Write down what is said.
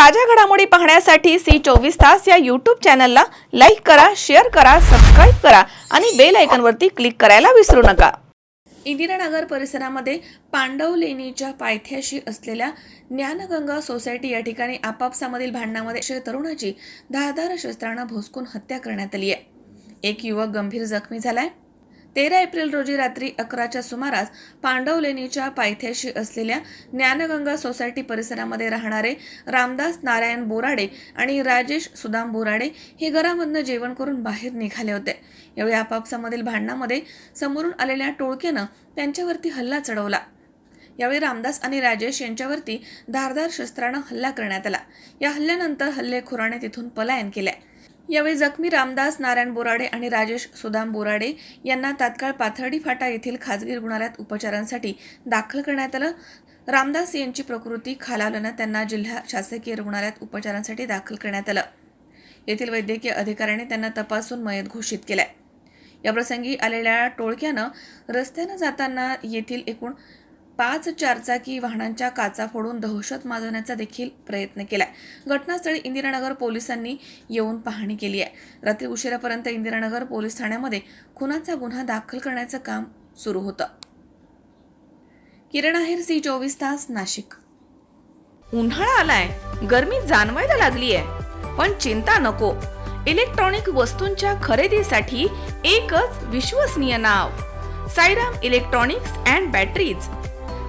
ताज्या घडामोडी पाहण्यासाठी सी चोवीस तास या यूट्यूब चॅनलला लाईक करा शेअर करा सबस्क्राईब करा आणि बेल आयकनवरती क्लिक करायला विसरू नका. इंदिरानगर परिसरामध्ये पांडव लेणीच्या पायथ्याशी असलेल्या ज्ञानगंगा सोसायटी या ठिकाणी आपापसामधील भांडणामध्ये तरुणाची धारधार शस्त्रानं भोसकून हत्या करण्यात आली आहे. एक युवक गंभीर जखमी झालाय. तेरा एप्रिल रोजी रात्री अकराच्या सुमारास पांडवलेणीच्या पायथ्याशी असलेल्या ज्ञानगंगा सोसायटी परिसरामध्ये राहणारे रामदास नारायण बोराडे आणि राजेश सुदाम बोराडे हे घरामधनं जेवण करून बाहेर निघाले होते. यावेळी आपापसामधील भांडणामध्ये समोरून आलेल्या टोळक्यानं त्यांच्यावरती हल्ला चढवला. यावेळी रामदास आणि राजेश यांच्यावरती धारदार शस्त्रानं हल्ला करण्यात आला. या हल्ल्यानंतर हल्लेखोराने तिथून पलायन केले यावेळी जखमी रामदास नारायण बोराडे आणि राजेश सुदाम बोराडे यांना तात्काळ पाथर्डी फाटा येथील खाजगी रुग्णालयात उपचारांसाठी दाखल करण्यात आलं. रामदास यांची प्रकृती खालावल्यानं त्यांना जिल्हा शासकीय रुग्णालयात उपचारांसाठी दाखल करण्यात आलं. येथील वैद्यकीय अधिकाऱ्याने त्यांना तपासून मयत घोषित केलाय. याप्रसंगी आलेल्या टोळक्यानं रस्त्यानं जाताना येथील एकूण पाच चारचाकी वाहनांच्या काचा फोडून दहशत माजवण्याचा देखील प्रयत्न केलाय. घटनास्थळी इंदिरानगर पोलिसांनी येऊन पाहणी केली आहे. रात्री उशिरापर्यंत इंदिरानगर पोलीस ठाण्यामध्ये खुनाचा गुन्हा दाखल करण्याचं काम सुरू होतं. किरण आहेर सी चोवीस तास नाशिक. उन्हाळा आलाय. गर्मी जाणवायला आहे पण चिंता नको. इलेक्ट्रॉनिक वस्तूंच्या खरेदीसाठी एकच विश्वसनीय नाव. Sairam electronics and batteries.